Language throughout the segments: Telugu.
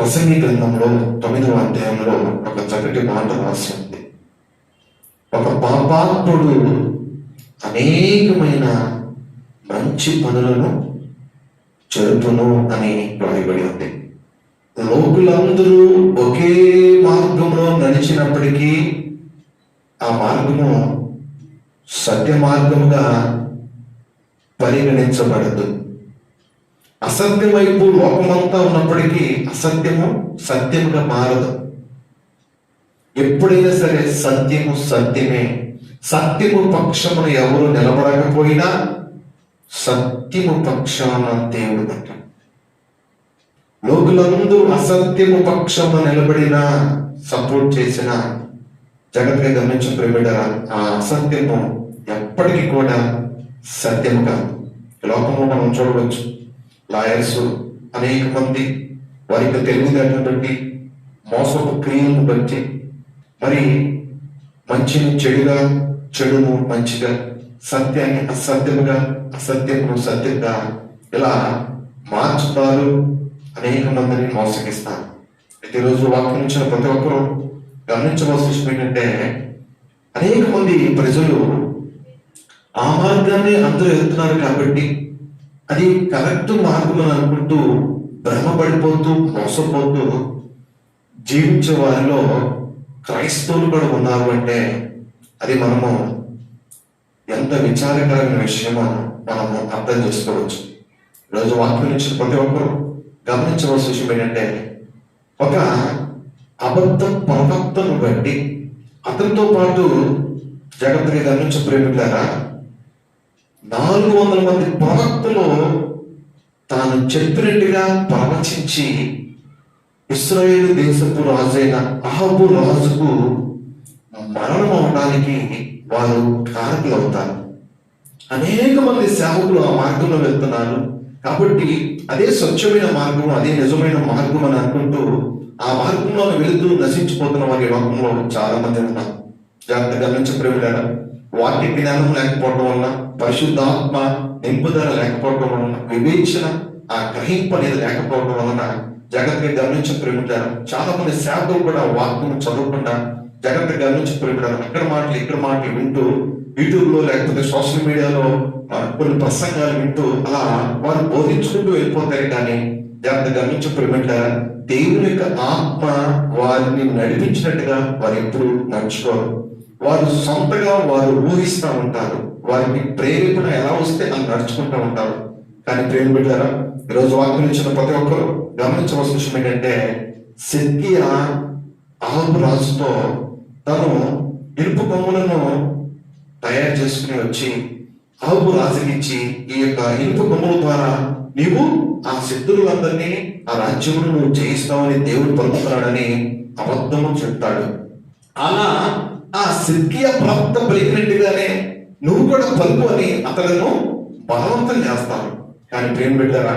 ప్రసంగి గ్రంథంలో తొమ్మిదవ అధ్యాయంలో ఒక చక్కటి మాట రాసి ఉంది ఒక పాపాత్ముడు అనేకమైన మంచి పనులను జరుపును అని రాయబడి ఉంది. లోకులందరూ ఒకే మార్గంలో నడిచినప్పటికీ ఆ మార్గము సత్య మార్గముగా పరిగణించబడదు. అసత్యమైపు లోకమంతా ఉన్నప్పటికీ అసత్యము సత్యముగా మారదు. ఎప్పుడైనా సరే సత్యము సత్యమే. సత్యము పక్షమున ఎవరు నిలబడకపోయినా సత్యము పక్షాన దేవుడు పట్ట లోకులందు అసత్యము పక్షమున నిలబడిన సపోర్ట్ చేసిన జగత్గా గమనించిన ప్రేమిడరా ఆ అసత్యము ఎప్పటికీ కూడా సత్యము కాదు. లోకము మనం చూడవచ్చు. లాయర్స్ అనేక మంది వారి యొక్క తెలివితేటను బట్టి మోసపు క్రియలను బట్టి మరి మంచిని చెడుగా చెడును మంచిగా సత్యాన్ని అసత్యముగా అసత్యమును సత్యంగా ఇలా మార్చుతారు. అనేక మందిని మోసగిస్తారు. అయితే ఈరోజు వాక్యం ఇచ్చిన ప్రతి ఒక్కరూ గమనించవలసిన విషయం ఏంటంటే అనేక మంది ప్రజలు ఆ మార్గాన్ని అందరూ వెళ్తున్నారు కాబట్టి అది కరెక్ట్ మార్గం అని అనుకుంటూ భ్రమపడిపోతూ మోసపోతూ జీవించే వారిలో క్రైస్తవులు కూడా ఉన్నారు అంటే అది మనము ఎంత విచారకరమైన విషయమో మనము అర్థం చేసుకోవచ్చు. ఈరోజు వాక్యం నుంచి ప్రతి ఒక్కరు గమనించవలసిన విషయం ఏంటంటే ఒక అబద్ధ ప్రవక్తను బట్టి అతనితో పాటు జాగ్రత్తగా గమనించే ప్రేమికులారా నాలుగు వందల మంది ప్రవక్తలు తాను చెప్పినట్టుగా ప్రవచించి ఇస్రాయేల్ దేశపు రాజైన అహబు రాజుకు మరణం అవడానికి వారు కారకులు అవుతారు. అనేక మంది సేవకులు ఆ మార్గంలో వెళ్తున్నారు. కాబట్టి అదే స్వచ్ఛమైన మార్గం అదే నిజమైన మార్గం అని అనుకుంటూ ఆ మార్గంలో వెళుతూ నశించిపోతున్న వారి లోకంలో చాలా మంది ఉన్నారు. జాగ్రత్త గమనించి ప్రేమిడారా వాక్య జ్ఞానం లేకపోవడం వలన పరిశుద్ధాత్మ నింపుదల లేకపోవడం వలన వివేచన ఆ గ్రహింపు అనేది లేకపోవడం వలన జగత్ని గమనించి ప్రేమిటారు చాలా మంది శాతం కూడా వాక్యం చదవకుండా జగత్ని గమనించి ప్రేమిటారు అక్కడ మాటలు ఇక్కడ మాటలు వింటూ యూట్యూబ్లో లేకపోతే సోషల్ మీడియాలో కొన్ని ప్రసంగాలు వింటూ అలా వారు బోధించుకుంటూ వెళ్ళిపోతారు కానీ జాగ్రత్తగా గమనించి ప్రేమిటారు దేవుని యొక్క ఆత్మ వారిని నడిపించినట్టుగా వారు ఎప్పుడు నడుచుకోరు. వారు సొంతగా వారు ఊహిస్తూ ఉంటారు. వారికి ప్రేరేపణ ఎలా వస్తే అలా నడుచుకుంటూ ఉంటారు. కానీ ప్రేమ బిడ్డారా ఈరోజు వాక్యం ఇచ్చిన ప్రతి ఒక్కరు గమనించవలసిన విషయం ఏంటంటే సిద్కియా ఆహు రాజుతో తను ఇనుపు బొమ్మలను తయారు చేసుకుని వచ్చి ఆహు రాజుకిచ్చి ఈ యొక్క ఇనుపు బొమ్మల ద్వారా నీవు ఆ శత్రువులందరినీ ఆ రాజ్యమును నువ్వు జయిస్తావని దేవుడు పలుకుతున్నాడని అబద్ధము చెప్తాడు. అలా ఆ సిద్కియ ప్రవక్త పలికినట్టుగానే నువ్వు కూడా పలుకు అని అతలను బలవంతం చేస్తాను కానీ ప్రేమ పెట్టారా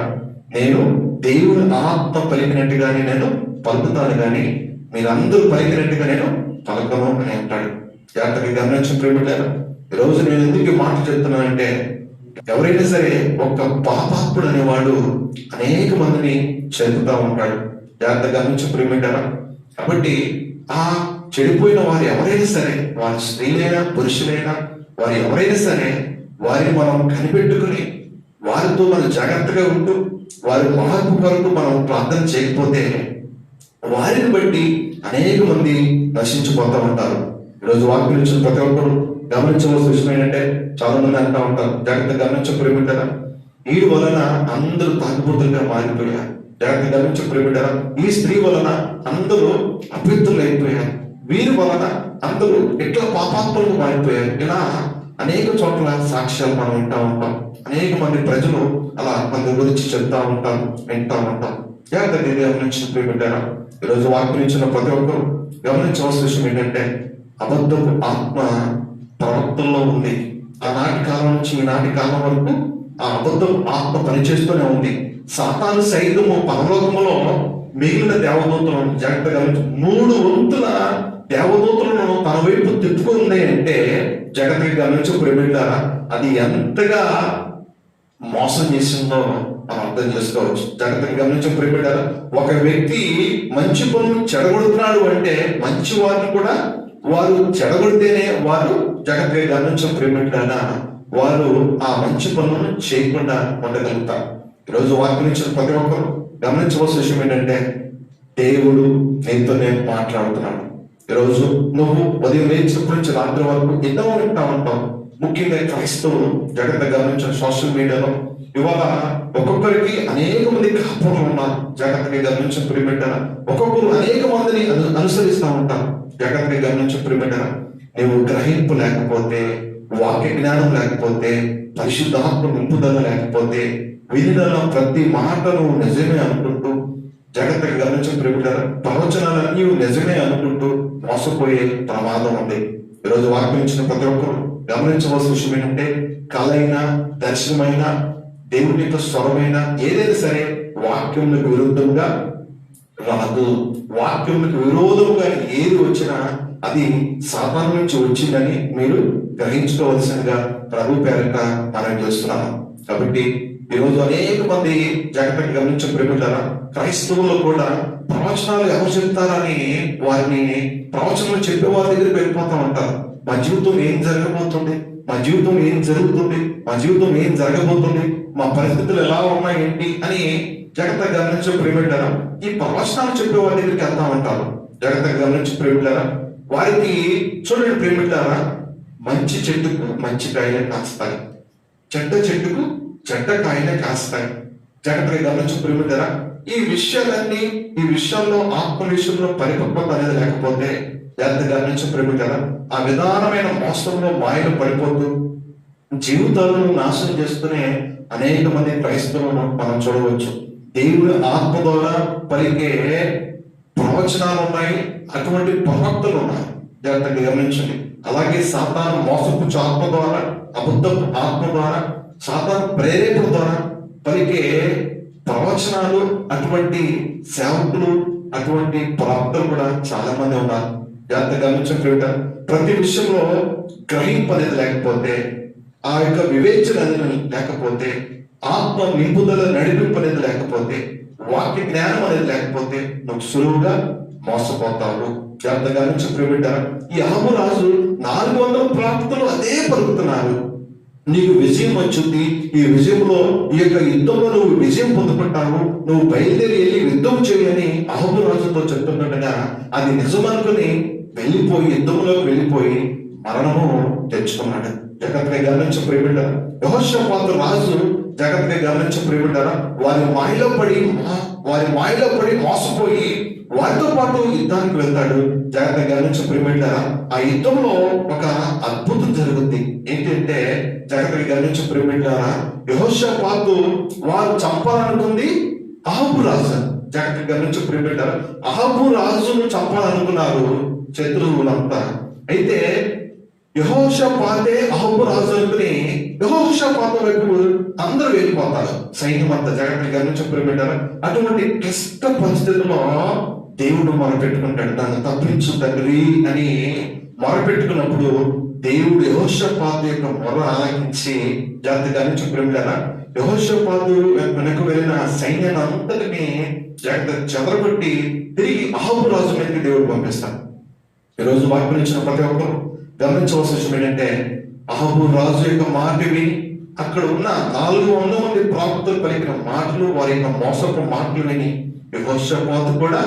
నేను దేవుని ఆత్మ పలికినట్టుగానే నేను పలుకుతాను కానీ మీరందరూ పలికినట్టుగా నేను పలకను అని అంటాడు. జాగ్రత్తగా గమనించిన ప్రేమ పెట్టారా ఈరోజు నేను ఎందుకు మాట మాట చెప్తున్నానంటే ఎవరైనా సరే ఒక్క పాపాత్ముడు అనేవాడు అనేక మందిని చెరుపుతా ఉంటాడు. జాగ్రత్తగా గమనించిన ప్రేమ పెట్టారా కాబట్టి ఆ చెడిపోయిన వారు ఎవరైనా సరే వారి స్త్రీలైనా పురుషులైనా వారు ఎవరైనా సరే వారిని మనం కనిపెట్టుకుని వారితో మనం జాగ్రత్తగా ఉంటూ వారి మార్పు కొరకు మనం ప్రార్థన చేయకపోతే వారిని బట్టి అనేక మంది నశించిపోతూ ఉంటారు. ఈరోజు వాక్యం ఇచ్చిన ప్రతి ఒక్కరు గమనించవలసిన విషయం ఏంటంటే చాలా మంది అంటా ఉంటారు జాగ్రత్త గమనించప్పుడు వీడి వలన అందరూ తాగుబోతులుగా మారిపోయారు. జాగ్రత్త గమనించప్పుడు ఈ స్త్రీ వలన అందరూ అభ్యర్థులు అయిపోయారు వీరి వలన అందరూ ఎట్లా పాపాత్మలు మారిపోయారు? ఇలా అనేక చోట్ల సాక్ష్యాలు మనం వింటా ఉంటాం. అనేక మంది ప్రజలు అలా మన గురించి చెప్తా ఉంటాం వింటా ఉంటాం. జాగ్రత్త గమనించిన ప్రియమిటారా ఈరోజు వాక్యం ఇచ్చిన ప్రతి ఒక్కరు గమనించవలసిన విషయం ఏంటంటే అబద్ధపు ఆత్మ ప్రవర్తనలో ఉంది. ఆనాటి కాలం నుంచి ఈనాటి కాలం వరకు ఆ అబద్ధపు ఆత్మ పనిచేస్తూనే ఉంది. సాతాను సైతము పరలోకములో మిగిలిన దేవదూతలను జాగ్రత్తగా గమనించు. మూడు వంతుల దేవదూతలను తన వైపు తిప్పుకుంది అంటే జగత్తుకి గమనించి ప్రేమిళ్ళ అది ఎంతగా మోసం చేసిందో మనం అర్థం చేసుకోవచ్చు. జాగ్రత్తగా గమనించి ప్రియపెట్టారు ఒక వ్యక్తి మంచి పనులు చెడగొడుతున్నాడు అంటే మంచి వారిని కూడా వారు చెడగొడితేనే వారు జాగ్రత్తగా గమనించం ప్రియపెట్టారా వారు ఆ మంచి పనులను చేయకుండా ఉండగలుగుతారు. ఈరోజు వాక్యం ఇచ్చిన ప్రతి ఒక్కరు గమనించవలసిన విషయం ఏంటంటే దేవుడు నీతో నేను మాట్లాడుతున్నాడు. ఈరోజు నువ్వు ఉదయం లేచినప్పటి నుంచి రాత్రి వరకు ఎన్నో వింటా ఉంటావు. ముఖ్యంగా క్రైస్తవులు జాగ్రత్త గమనించిన సోషల్ మీడియాలో. ఇవాళ ఒక్కొక్కరికి అనేక మంది కాపులు ఉన్నారు. జాగ్రత్తగా గమనించిన ప్రిమిటర్. ఒక్కొక్కరు అనేక మందిని అనుసరిస్తూ అనుసరిస్తా ఉంటారు. జాగ్రత్తగా గమనించిన ప్రిమిటర్. నువ్వు గ్రహింపు లేకపోతే వాక్య జ్ఞానం లేకపోతే పరిశుద్ధాత్మ నింపుదల లేకపోతే వినిదల ప్రతి మాటను నిజమే అనుకుంటూ జాగ్రత్తగా గమనించిన ప్రిమిటర్. ప్రవచనాలన్నీ నిజమే అనుకుంటూ మోసపోయే ప్రమాదం ఉంది. ఈరోజు వాక్యం ప్రతి ఒక్కరు గమనించవలసిన విషయం ఏంటంటే కలైన దర్శనమైన దేవుని యొక్క స్వరమైన ఏదైనా సరే వాక్యములకు విరుద్ధంగా రాదు. వాక్యములకు విరోధంగా ఏది వచ్చినా అది సాతాను నుంచి వచ్చిందని మీరు గ్రహించుకోవలసినగా ప్రభు పేరట మనం చేస్తున్నాము కాబట్టి ఈరోజు అనేక మంది జాగ్రత్తగా గమనించిన ప్రేమిటారా క్రైస్తవులు కూడా ప్రవచనాలు ఎవరు చెప్తారని వారిని ప్రవచనాలు చెప్పే వారి దగ్గరికి వెళ్ళిపోతా ఉంటారు. మా జీవితం ఏం జరగబోతుంది మా జీవితం ఏం జరుగుతుంది మా జీవితం ఏం జరగబోతుంది మా పరిస్థితులు ఎలా ఉన్నాయి ఏంటి అని జాగ్రత్తగా గమనించే ప్రేమిటారా ఈ ప్రవచనాలు చెప్పే వారి దగ్గరికి వెళ్తా ఉంటారు. గమనించి ప్రేమిటారా వారికి చూడండి ప్రేమిటారా మంచి చెట్టుకు మంచి కాయలే కాస్తాయి. చెడ్డ చెట్టుకు చెడ్డ కాయలే కాస్తాయి. జాగ్రత్తగా గమనించి ప్రేమిటారా ఈ విషయాలన్నీ ఈ విషయాల్లో ఆత్మ విషయంలో పరిపక్వత అనేది లేకపోతే జాగ్రత్తగా గమనించి కదా? ఆ విధానమైన మోసంలో మాయలు పడిపోతూ జీవితాలను నాశనం చేస్తూనే అనేక మంది క్రైస్తవులను మనం చూడవచ్చు. దేవుడు ఆత్మ ద్వారా పలికే ప్రవచనాలు ఉన్నాయి అటువంటి ప్రవక్తలు ఉన్నాయి జాగ్రత్తగా గమనించండి. అలాగే సాతాను మోసపు ఆత్మ ద్వారా అబద్ధపు ఆత్మ ద్వారా సాతాను ప్రేరేపుల ద్వారా పలికే ప్రవచనాలు అటువంటి సేవకులు అటువంటి ప్రవక్తలు కూడా చాలా మంది ఉన్నారు. జాగ్రత్తగా గమనించండి ప్రతి విషయంలో గ్రహింపు అనేది లేకపోతే ఆ యొక్క వివేచన అనేది లేకపోతే ఆత్మ నింపుదల నడిపింపు అనేది లేకపోతే వాక్య జ్ఞానం అనేది లేకపోతే నువ్వు సులువుగా మోసపోతావు జాగ్రత్తగా నుంచి బిడ్డ ఈ అహము నాలుగు వందల ప్రాప్తులు అదే పలుకుతున్నారు. నీకు విజయం వచ్చింది. ఈ విజయంలో ఈ యొక్క యుద్ధంలో నువ్వు విజయం పొందుకుంటావు నువ్వు బయలుదేరి వెళ్ళి యుద్ధం చేయని అహము రాజుతో చెప్తుండగా అది నిజమనుకుని వెళ్ళిపోయి యుద్ధంలోకి వెళ్ళిపోయి మరణము తెచ్చుకున్నాడు. జాగ్రత్తగా గమనించి ప్రేమిట యహోషపాత రాజు జాగ్రత్తగా గమనించి ప్రేమిటారా వారి మాయలో పడి వారి మాయలో పడి మోసపోయి వారితో పాటు యుద్ధానికి వెళ్తాడు. జాగ్రత్తగా గమనించి ప్రేమిటారా ఆ యుద్ధంలో ఒక అద్భుతం జరుగుద్ది. ఏంటంటే జాగ్రత్తగా గమనించి ప్రేమిటారా యహోషపాతు వారు చంపాలనుకుంది అహబు రాజు. జాగ్రత్తగా గమనించి ప్రేమిటారా అహబు రాజును చంపాలనుకున్నారు శత్రువులంతా. అయితే యహోషపాతే అహబు రాజు అనుకుని యహోషపాత వైపు అందరూ వెళ్ళిపోతారు. సైన్యం అంతా జాగ్రత్తగా గమనించి పెట్టారు అటువంటి క్లిష్ట పరిస్థితుల్లో దేవుడు మొరపెట్టుకుంటాడు నన్ను తప్పించు తండ్రి అని మొరపెట్టుకున్నప్పుడు దేవుడు యహోషపాత యొక్క మొర ఆలకించి జాగ్రత్తగా గమనించి ప్రేమిటారా యహోషపాతు వెళ్ళిన సైన్యాన్ని అంతటిని జాగ్రత్త చెదరగొట్టి తిరిగి అహబ్బు రాజు మీదకి దేవుడు పంపిస్తాడు. ఈరోజు వాక్యం ఇచ్చిన ప్రతి ఒక్కరు గమనించవలసిన విషయం ఏంటంటే అహబు రాజు యొక్క మాట విని అక్కడ ఉన్న నాలుగు వందల మంది ప్రాప్తులు పలికిన మాటలు వారి యొక్క మోసపు మాటలు విని యెహోషాపాతు కూడా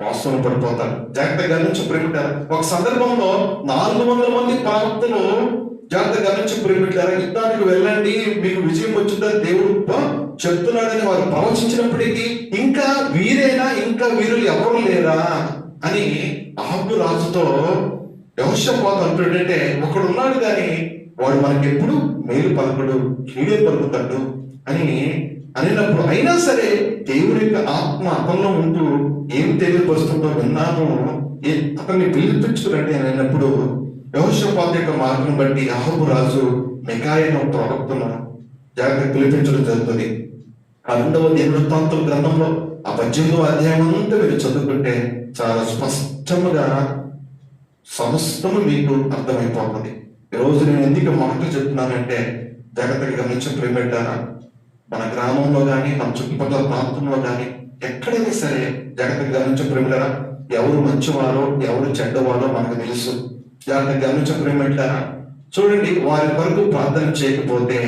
మోసం పడిపోతారు జాగ్రత్తగా గమనించి ప్రేమిటారు ఒక సందర్భంలో నాలుగు వందల మంది ప్రాప్తులు జాగ్రత్తగా గమనించి ప్రేమిటారు యుద్ధానికి వెళ్ళండి మీకు విజయం వచ్చిందని దేవుడు చెప్తున్నాడని వారు ప్రవచించినప్పటికీ ఇంకా వీరేనా ఇంకా వీరులు ఎవరు లేరా అని అహబు రాజుతో యహోషపాతు అంటుంటే ఒకడు ఉన్నాడు కానీ వాడు మనకి ఎప్పుడు మేలు పలకడు కీడే పలుకుతాడు అని అనినప్పుడు అయినా సరే దేవుడి యొక్క ఆత్మ అతనిలో ఉంటూ ఏం తెలియపరుస్తుందో విన్నాను. అతన్ని పిలిపించుకురండి అని అన్నప్పుడు యహోషపాతు యొక్క మార్గం బట్టి అహబు రాజు మెకాయన ప్రవక్తను జాగ్రత్త పిలిపించడం జరుగుతుంది. ఆ రెండవ దినవృత్తాంతుల గ్రంథంలో ఆ పద్దెనిమిదవ అధ్యాయం అంతా మీరు చదువుకుంటే చాలా స్పష్టముగా సమస్తము మీకు అర్థమైపోతుంది. ఈరోజు నేను ఎందుకు మాటలు చెప్తున్నానంటే జాగ్రత్తగా గమనించిన ప్రేమెట్టారా మన గ్రామంలో కానీ మన చుట్టుపక్కల ప్రాంతంలో కానీ ఎక్కడైనా సరే జాగ్రత్తగా గమనించిన ప్రేమిటారా ఎవరు మంచివారో ఎవరు చెడ్డవారో మనకు తెలుసు. జాగ్రత్తగా గమనించిన ప్రేమిటారా చూడండి వారి కొరకు ప్రార్థన చేయకపోతే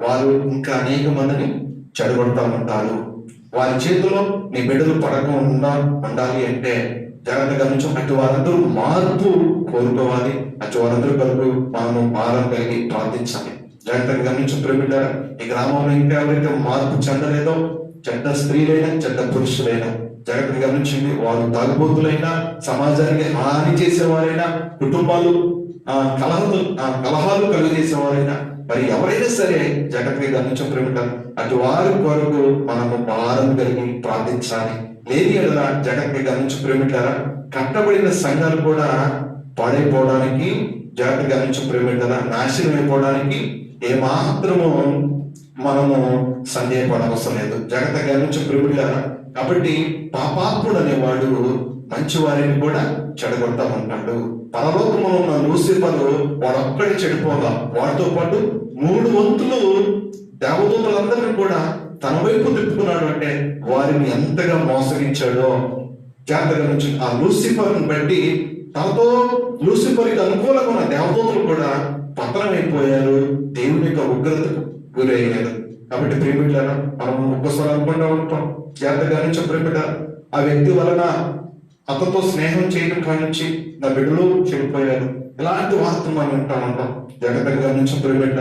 వారు ఇంకా అనేక మందిని చెడగొడతా ఉంటారు. వారి చేతిలో నీ బిడ్డలు పడకుండా ఉండాలి అంటే జాగ్రత్తగా గమనించు అటు వారందరూ మార్పు కోరుకోవాలి. అటు వారందరూ కొరకు మనము భారం కలిగి ప్రార్థించాలి. జాగ్రత్తగా గమనించు ప్రేమిట ఈ గ్రామంలో ఇంకా ఎవరైతే మార్పు చెందలేదో చెడ్డ స్త్రీలైనా చెడ్డ పురుషులైనా జాగ్రత్తగా గమనించండి వారు తాగుబోతులైనా సమాజానికి హాని చేసేవారైనా కుటుంబాలు ఆ కలహాలు ఆ కలహాలు కలుగజేసేవారైనా మరి ఎవరైనా సరే జాగ్రత్తగా గమనించం ప్రేమిటారు అటు వారి కొరకు మనము భారం కలిగి ప్రార్థించాలి. లేని ఎడల జాగ్రత్తగా గమనించు ప్రేమిటారా కట్టబడిన సంఘాలు కూడా పాడైపోవడానికి జాగ్రత్తగా గమనించు ప్రేమిటారా నాశనం అయిపోవడానికి ఏమాత్రము మనము సందేహపడవసరం లేదు. జాగ్రత్తగా గమనించు ప్రేమిటారా కాబట్టి పాపాత్ముడు అనేవాడు మంచి వారిని కూడా చెడగొడతా ఉంటాడు. పరలోకములో ఉన్న లూసిఫర్ వాడొక్కడే చెడిపోగా. వాడితో పాటు మూడు వంతులు దేవదూతలందరినీ కూడా తన వైపు తిప్పుకున్నాడు అంటే వారిని ఎంతగా మోసగించాడో జాగ్రత్తగా నుంచి ఆ లూసిఫర్ని బట్టి తనతో లూసిఫర్కి అనుకూలంగా ఉన్న దేవదూతలు కూడా పతనమైపోయారు. దేవుని యొక్క ఉగ్రతకు గురయ్యారు. కాబట్టి ప్రేమిట్లారా మనం ఒక్కసారి అనుకుంటా ఉంటాం జాగ్రత్తగా నుంచి ప్రేమిట ఆ వ్యక్తి వలన అతనితో స్నేహం చేయడం కానించి నా బిడ్డలు చెడిపోయారు. ఇలాంటి వార్తలు మనం వింటా ఉంటాం. జాగ్రత్తగా నుంచి ప్రేమిట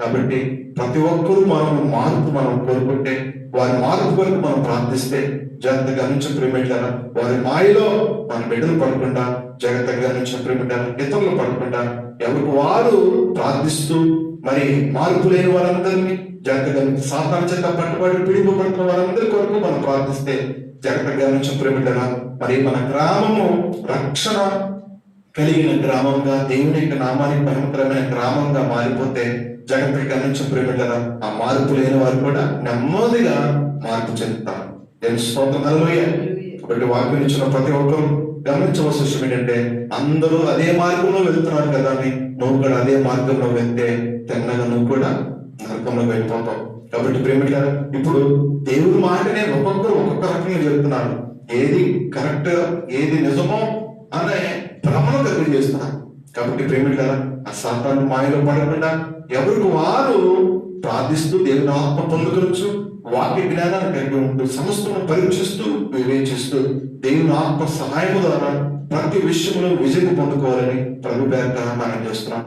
కాబట్టి ప్రతి ఒక్కరూ మనం మార్పు మనం కోరుకుంటే వారి మార్పు కొరకు మనం ప్రార్థిస్తే జాగ్రత్తగా నుంచి ప్రేమిటారా వారి మాయలో మన బిడ్డలు పడకుండా జాగ్రత్తగా నుంచి ప్రేమిటారా ఇతరులు పడకుండా ఎవరికి వారు ప్రార్థిస్తూ మరి మార్పు లేని వారందరినీ జాగ్రత్తగా సాధారణ చేత పట్టుబడి పిడిపడుతున్న వారందరి కొరకు మనం ప్రార్థిస్తే జాగ్రత్తగా నుంచి ప్రేమిటారా మరి మన గ్రామము రక్షణ కలిగిన గ్రామంగా దేవుని యొక్క నామానికి భయంకరమైన గ్రామంగా మారిపోతే జాగ్రత్తగా నుంచి కదా ఆ మార్పు లేని వారు కూడా నెమ్మదిగా మార్పు చెందుతారు. దేవుని స్తోత్రం హల్లెలూయా వాక్యం ఇచ్చిన ప్రతి ఒక్కరు గమనించవలసిన విషయం ఏంటంటే అందరూ అదే మార్గంలో వెళ్తున్నారు కదా అని నువ్వు కూడా అదే మార్గంలో వెళ్తే తిన్నగా నువ్వు కూడా నరకంలో వెళ్ళిపోతావు. కాబట్టి ప్రేమిట్లా ఇప్పుడు దేవుడి మాటనే ఒక్కొక్కరు ఒక్కొక్క రకంగా చెప్తున్నాను ఏది కరెక్ట్ ఏది నిజమో అనే భ్రమను కలిగి చేస్తున్నారు. కాబట్టి ప్రేమిట ఆ సాతాను మాయలో పడకుండా ఎవరికి వారు ప్రార్థిస్తూ దేవుని ఆత్మ పొందుకొచ్చు వాక్య జ్ఞానాన్ని కలిగి ఉంటూ సమస్తను పరీక్షిస్తూ వివేచిస్తూ దేవుని ఆత్మ సహాయము ద్వారా ప్రతి విషయంలో విజయం పొందుకోవాలని ప్రభు పేరు మనం చేస్తున్నాం.